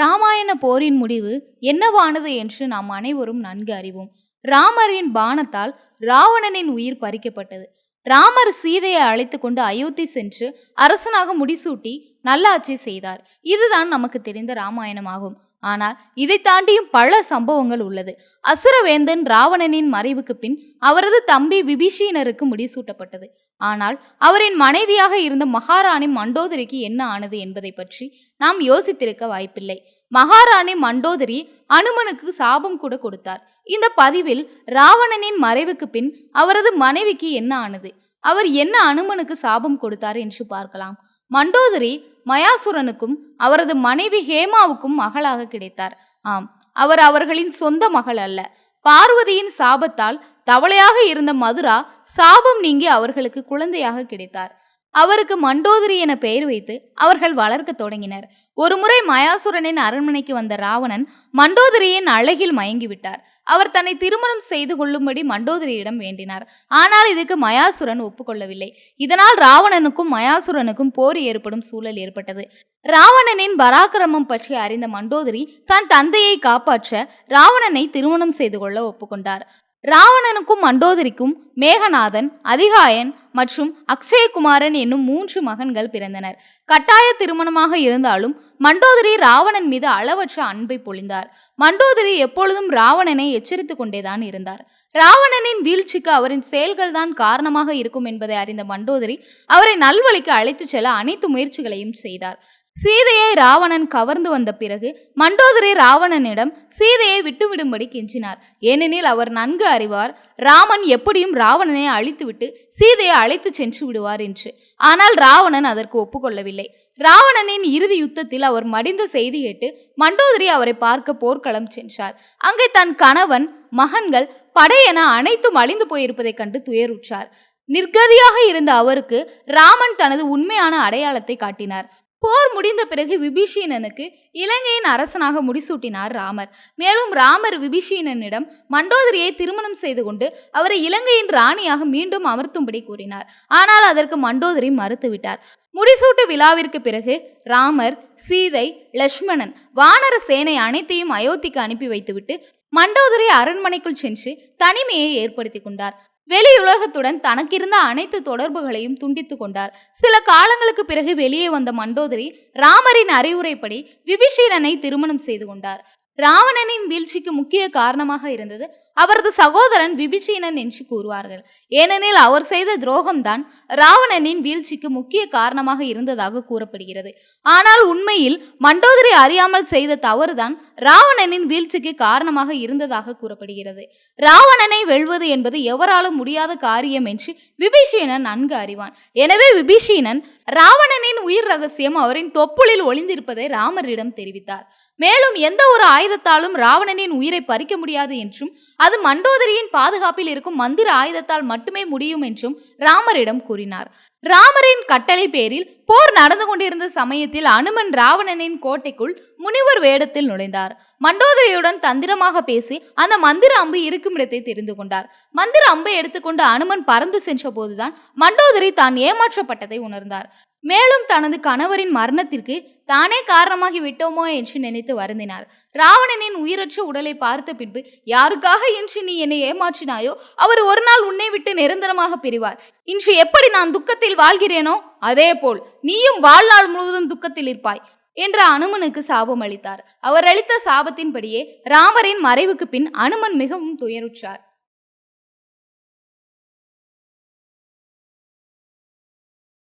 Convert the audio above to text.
ராமாயண போரின் முடிவு என்னவானது என்று நாம் அனைவரும் நன்கு அறிவோம். ராமரின் பானத்தால் ராவணனின் உயிர் பறிக்கப்பட்டது. ராமர் சீதையை அழைத்து கொண்டு அயோத்தி சென்று அரசனாக முடிசூட்டி நல்லாட்சி செய்தார். இதுதான் நமக்கு தெரிந்த ராமாயணமாகும். ஆனால் இதை தாண்டியும் பல சம்பவங்கள் உள்ளது. அசுரவேந்தன் ராவணனின் மறைவுக்கு பின் அவரது தம்பி விபீஷணருக்கு முடிசூட்டப்பட்டது ஆனால் அவரின் மனைவியாக இருந்த மகாராணி மண்டோதரிக்கு என்ன ஆனது என்பதை பற்றி நாம் யோசித்திருக்க வாய்ப்பில்லை. மகாராணி மண்டோதரி அனுமனுக்கு சாபம் கூட கொடுத்தார். இந்த பதிவில் ராவணனின் மறைவுக்கு பின் அவரது மனைவிக்கு என்ன ஆனது? அவர் என்ன அனுமனுக்கு சாபம் கொடுத்தார் என்று பார்க்கலாம். மண்டோதரி மயாசுரனுக்கும் அவரது மனைவி ஹேமாவுக்கும் மகளாக கிடைத்தார். ஆம் அவர் அவர்களின் சொந்த மகள் அல்ல. பார்வதியின் சாபத்தால் தவளையாக இருந்த மதுரா சாபம் நீங்கி அவர்களுக்கு குழந்தையாக கிடைத்தார். அவருக்கு மண்டோதரி என பெயர் வைத்து அவர்கள் வளர்க்க தொடங்கினர். ஒருமுறை மயாசுரனின் அரண்மனைக்கு வந்த ராவணன் மண்டோதரியின் அழகில் மயங்கிவிட்டார். அவர் தன்னை திருமணம் செய்து கொள்ளும்படி மண்டோதரியிடம் வேண்டினார். ஆனால் இதுக்கு மயாசுரன் ஒப்புக்கொள்ளவில்லை. இதனால் ராவணனுக்கும் மயாசுரனுக்கும் போர் ஏற்படும் சூழல் ஏற்பட்டது. ராவணனின் பராக்கிரமம் பற்றி அறிந்த மண்டோதரி தன் தந்தையை காப்பாற்ற ராவணனை திருமணம் செய்து கொள்ள ஒப்புக்கொண்டார். ராவணனுக்கும் மண்டோதரிக்கும் மேகநாதன் அதிகாயன் மற்றும் அக்ஷயகுமாரன் என்னும் மூன்று மகன்கள் பிறந்தனர். கட்டாய திருமணமாக இருந்தாலும் மண்டோதரி ராவணன் மீது அளவற்ற அன்பை பொழிந்தார். மண்டோதரி எப்பொழுதும் ராவணனை எச்சரித்துக் கொண்டேதான் இருந்தார். ராவணனின் வீழ்ச்சிக்கு அவரின் செயல்கள் தான் காரணமாக இருக்கும் என்பதை அறிந்த மண்டோதரி அவரை நல்வழிக்கு அழைத்துச் செல்ல அனைத்து முயற்சிகளையும் செய்தார். சீதையை ராவணன் கவர்ந்து வந்த பிறகு மண்டோதரி ராவணனிடம் சீதையை விட்டுவிடும்படி கெஞ்சினார். ஏனெனில் அவர் நன்கு அறிவார் ராமன் எப்படியும் ராவணனை அழித்துவிட்டு சீதையை அழைத்து சென்று விடுவார் என்று. ஆனால் ராவணன் அதற்கு ஒப்புக்கொள்ளவில்லை. ராவணனின் இறுதி யுத்தத்தில் அவர் மடிந்த செய்தி கேட்டு மண்டோதரி அவரை பார்க்க போர்க்களம் சென்றார். அங்கே தன் கணவன் மகன்கள் படையென அனைத்தும் அழிந்து போயிருப்பதைக் கண்டு துயருற்றார். நிர்கதியாக இருந்த அவருக்கு ராமன் தனது உண்மையான அடையாளத்தை காட்டினார். போர் முடிந்த பிறகு விபீஷீணனுக்கு இலங்கையின் அரசனாக முடிசூட்டினார் ராமர். மேலும் ராமர் விபீஷீணனிடம் மண்டோதரியை திருமணம் செய்து கொண்டு அவரை இலங்கையின் ராணியாக மீண்டும் அமர்த்தும்படி கூறினார். ஆனால் அதற்கு மண்டோதரி மறுத்துவிட்டார். முடிசூட்டு விழாவிற்கு பிறகு ராமர் சீதை லக்ஷ்மணன் வானர சேனை அனைத்தையும் அயோத்திக்கு அனுப்பி வைத்துவிட்டு மண்டோதரி அரண்மனைக்குள் சென்று தனிமையை ஏற்படுத்தி கொண்டார். வெளியுலகத்துடன் தனக்கிருந்த அனைத்து தொடர்புகளையும் துண்டித்து கொண்டார். சில காலங்களுக்கு பிறகு வெளியே வந்த மண்டோதரி ராமரின் அறிவுரைப்படி விபிஷீரனை திருமணம் செய்து கொண்டார். ராவணனின் வீழ்ச்சிக்கு முக்கிய காரணமாக இருந்தது அவரது சகோதரன் விபிஷீனன் என்று கூறுவார்கள். ஏனெனில் அவர் செய்த துரோகம்தான் ராவணனின் வீழ்ச்சிக்கு முக்கிய காரணமாக இருந்ததாக கூறப்படுகிறது. ஆனால் உண்மையில் மண்டோதரி அறியாமல் செய்த தவறுதான் ராவணனின் வீழ்ச்சிக்கு காரணமாக இருந்ததாக கூறப்படுகிறது. ராவணனை வெல்வது என்பது எவராலும் முடியாத காரியம் என்று விபீஷணன் நன்கு அறிவான். எனவே விபீஷணன் ராவணனின் உயிர் ரகசியம் அவரின் தொப்புளில் ஒளிந்திருப்பதை ராமரிடம் தெரிவித்தார். மேலும் எந்த ஒரு ஆயுதத்தாலும் ராவணனின் உயிரை பறிக்க முடியாது என்றும் அது மண்டோதரியின் பாதுகாப்பில் இருக்கும் மந்திர ஆயுதத்தால் மட்டுமே முடியும் என்றும் ராமரிடம் கூறினார். ராமரின் கட்டளை பேரில் போர் நடந்து கொண்டிருந்த சமயத்தில் அனுமன் ராவணனின் கோட்டைக்குள் முனிவர் வேடத்தில் நுழைந்தார். மண்டோதரியுடன் தந்திரமாக பேசி அந்த மந்திர அம்பு இருக்கும் இடத்தை தெரிந்து கொண்டார். மந்திர அம்பை எடுத்துக்கொண்டு அனுமன் பறந்து சென்ற போதுதான் மண்டோதரி தான் ஏமாற்றப்பட்டதை உணர்ந்தார். மேலும் தனது கணவரின் மரணத்திற்கு தானே காரணமாகி விட்டோமோ என்று நினைத்து வருந்தினார். ராவணனின் உயிரற்ற உடலை பார்த்த பின்பு யாருக்காக என்று நீ என்னை ஏமாற்றினாயோ? அவர் ஒரு நாள் உன்னை விட்டு நிரந்தரமாக பிரிவார். இன்று எப்படி நான் துக்கத்தில் வாழ்கிறேனோ? அதேபோல் நீயும் வாழ்நாள் முழுவதும் துக்கத்தில் இருப்பாய் என்ற அனுமனுக்கு சாபம் அளித்தார். அவர் அளித்த சாபத்தின்படியே ராமரின் மறைவுக்கு பின் அனுமன் மிகவும் துயருற்றார்.